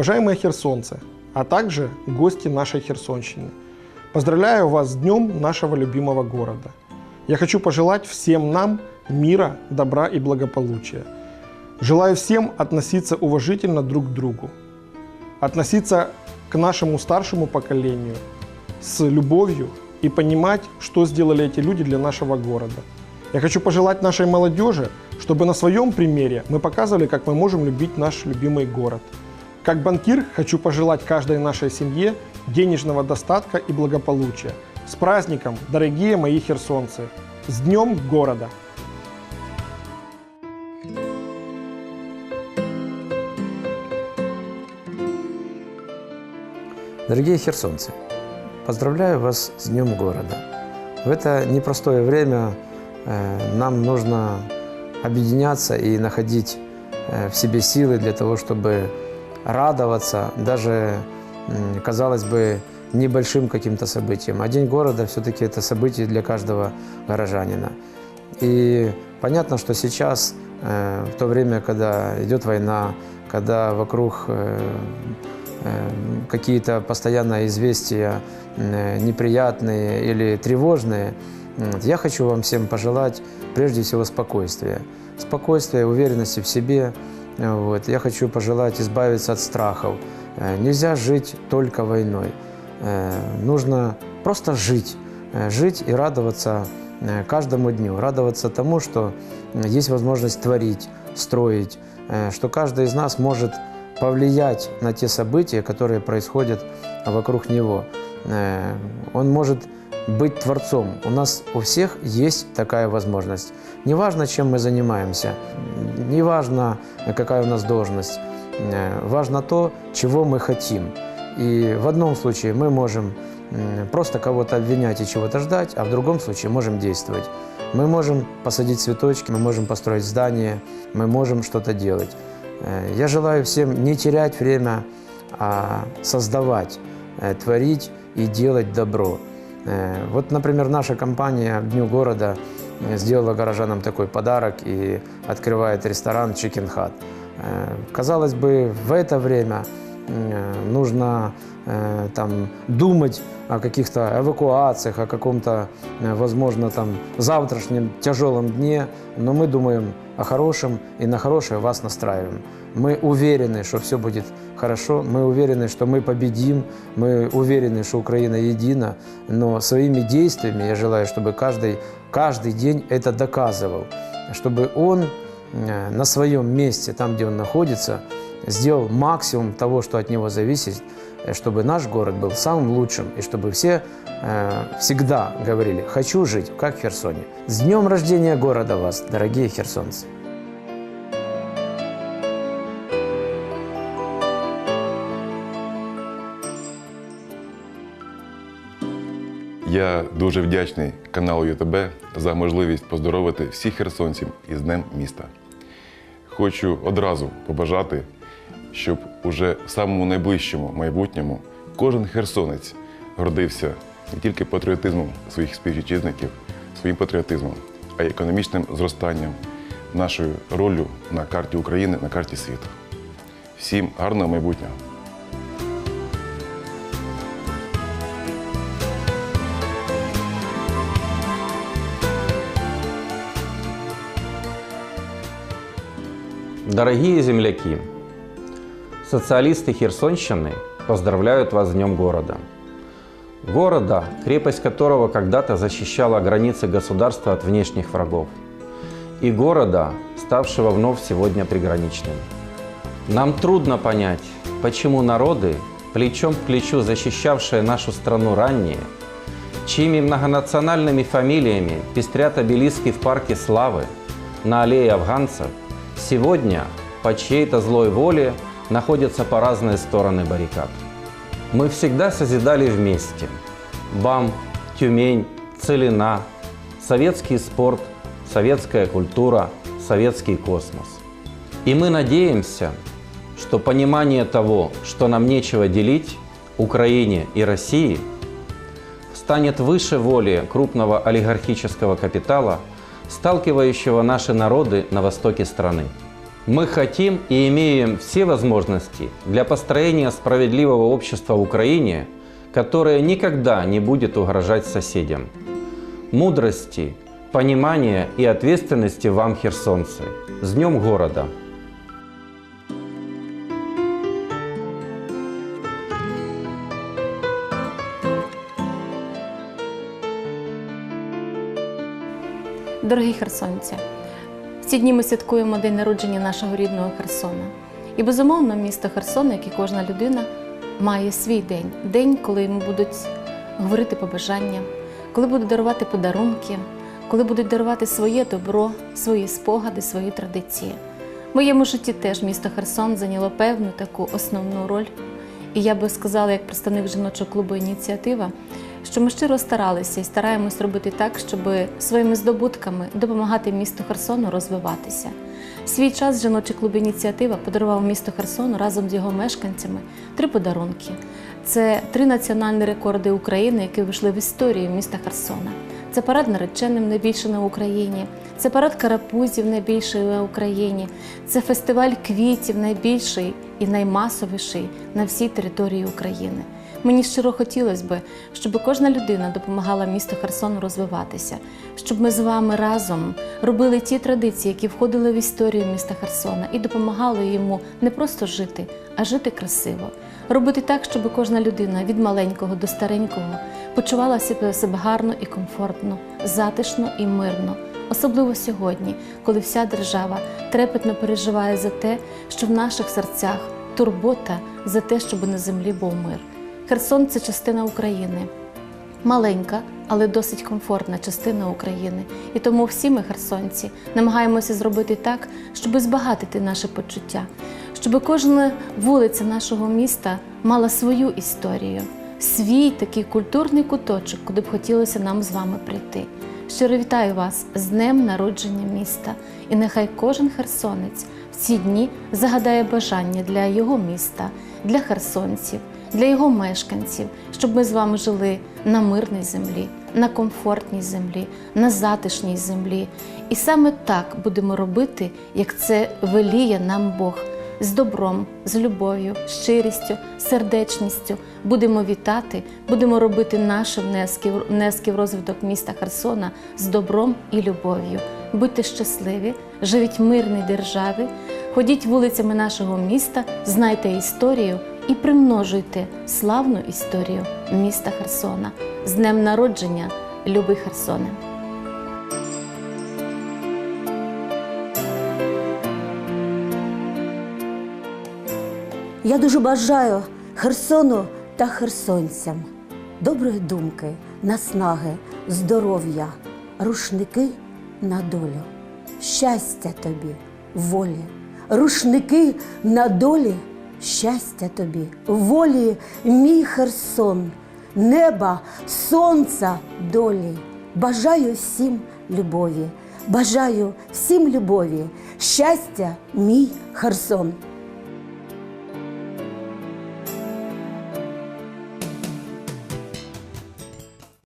Уважаемые херсонцы, а также гости нашей Херсонщины, поздравляю вас с Днем нашего любимого города. Я хочу пожелать всем нам мира, добра и благополучия. Желаю всем относиться уважительно друг к другу, относиться к нашему старшему поколению с любовью и понимать, что сделали эти люди для нашего города. Я хочу пожелать нашей молодежи, чтобы на своем примере мы показывали, как мы можем любить наш любимый город. Как банкир хочу пожелать каждой нашей семье денежного достатка и благополучия. С праздником, дорогие мои херсонцы! С Днем города! Дорогие херсонцы, поздравляю вас с Днем города. В это непростое время э, нам нужно объединяться и находить э, в себе силы для того, чтобы радоваться даже, казалось бы, небольшим каким-то событиям. А День города все-таки это событие для каждого горожанина. И понятно, что сейчас, э, в то время, когда идет война, когда вокруг э, э, какие-то постоянно известия неприятные или тревожные, я хочу вам всем пожелать прежде всего спокойствия. Спокойствия, уверенности в себе. Вот. Я хочу пожелать избавиться от страхов. Э, Нельзя жить только войной. Э, Нужно просто жить. Э, Жить и радоваться каждому дню. Радоваться тому, что есть возможность творить, строить. Что каждый из нас может повлиять на те события, которые происходят вокруг него. Он может быть творцом. У нас у всех есть такая возможность. Неважно, чем мы занимаемся, неважно, какая у нас должность, э, важно то, чего мы хотим. И в одном случае мы можем просто кого-то обвинять и чего-то ждать, а в другом случае можем действовать. Мы можем посадить цветочки, мы можем построить здание, мы можем что-то делать. Э, Я желаю всем не терять время, а создавать, э, творить и делать добро. Э, Вот, например, наша компания Дню города э, сделала горожанам такой подарок и открывает ресторан Chicken Hut. Э, Казалось бы, в это время нужно э, там думать о каких-то эвакуациях, о каком-то, э, возможно, там завтрашнем тяжелом дне, но мы думаем о хорошем и на хорошее вас настраиваем. Мы уверены, что все будет хорошо, мы уверены, что мы победим, мы уверены, что Украина едина, но своими действиями я желаю, чтобы каждый, каждый день это доказывал, чтобы он э, на своем месте, там, где он находится, сделал максимум того, что от него зависит, э, чтобы наш город был самым лучшим, и чтобы все э, всегда говорили «хочу жить, как в Херсоне». С днем рождения города вас, дорогие херсонцы! Я дуже вдячний каналу ЮТБ за можливість поздоровити всіх херсонців із Днем міста. Хочу одразу побажати, щоб уже в самому найближчому майбутньому кожен херсонець гордився не тільки патріотизмом своїх співвітчизників, своїм патріотизмом, а й економічним зростанням, нашою роллю на карті України, на карті світу. Всім гарного майбутнього! Дорогие земляки, социалисты Херсонщины поздравляют вас с Днем города. Города, крепость которого когда-то защищала границы государства от внешних врагов. И города, ставшего вновь сегодня приграничным. Нам трудно понять, почему народы, плечом к плечу защищавшие нашу страну ранее, чьими многонациональными фамилиями пестрят обелиски в парке славы, на аллее афганцев, сегодня по чьей-то злой воле находятся по разные стороны баррикад. Мы всегда созидали вместе. БАМ, Тюмень, Целина, советский спорт, советская культура, советский космос. И мы надеемся, что понимание того, что нам нечего делить, Украине и России, станет выше воли крупного олигархического капитала, сталкивающего наши народы на востоке страны. Мы хотим и имеем все возможности для построения справедливого общества в Украине, которое никогда не будет угрожать соседям. Мудрости, понимания и ответственности вам, херсонцы. С Днем города! Дорогі херсонці, в ці дні ми святкуємо день народження нашого рідного Херсона. І безумовно, місто Херсон, як і кожна людина, має свій день день, коли йому будуть говорити побажання, коли будуть дарувати подарунки, коли будуть дарувати своє добро, свої спогади, свої традиції. В моєму житті теж місто Херсон зайняло певну таку основну роль. І я би сказала, як представник жіночого клубу ініціатива, що ми щиро старалися і стараємось робити так, щоб своїми здобутками допомагати місту Херсону розвиватися. Свій час жіночий клуб ініціатива подарував місту Херсону разом з його мешканцями три подарунки. Це три національні рекорди України, які вийшли в історію міста Херсона. Це парад нареченим найбільший на Україні, це парад карапузів найбільший на Україні, це фестиваль квітів найбільший і наймасовіший на всій території України. Мені щиро хотілося б, щоб кожна людина допомагала місту Херсону розвиватися, щоб ми з вами разом робили ті традиції, які входили в історію міста Херсона, і допомагали йому не просто жити, а жити красиво. Робити так, щоб кожна людина від маленького до старенького почувала себе гарно і комфортно, затишно і мирно. Особливо сьогодні, коли вся держава трепетно переживає за те, що в наших серцях турбота за те, щоб на землі був мир. Херсон це частина України. Маленька, але досить комфортна частина України. І тому всі ми, херсонці, намагаємося зробити так, щоб збагатити наше почуття, щоб кожна вулиця нашого міста мала свою історію, свій такий культурний куточок, куди б хотілося нам з вами прийти. Щиро вітаю вас з днем народження міста, і нехай кожен херсонець в ці дні загадає бажання для його міста, для херсонців, для його мешканців, щоб ми з вами жили на мирній землі, на комфортній землі, на затишній землі. І саме так будемо робити, як це веліє нам Бог. З добром, з любов'ю, щирістю, сердечністю будемо вітати, будемо робити наші внески, внески в розвиток міста Херсона з добром і любов'ю. Будьте щасливі, живіть в мирній державі, ходіть вулицями нашого міста, знайте історію і примножуйте славну історію міста Херсона. З днем народження, любий Херсоне! Я дуже бажаю Херсону та херсонцям доброї думки, наснаги, здоров'я, рушники на долю, щастя тобі, волі, рушники на долі, щастя тобі, волі, мій Херсон, неба, сонця, долі. Бажаю всім любові, бажаю всім любові, щастя, мій Херсон.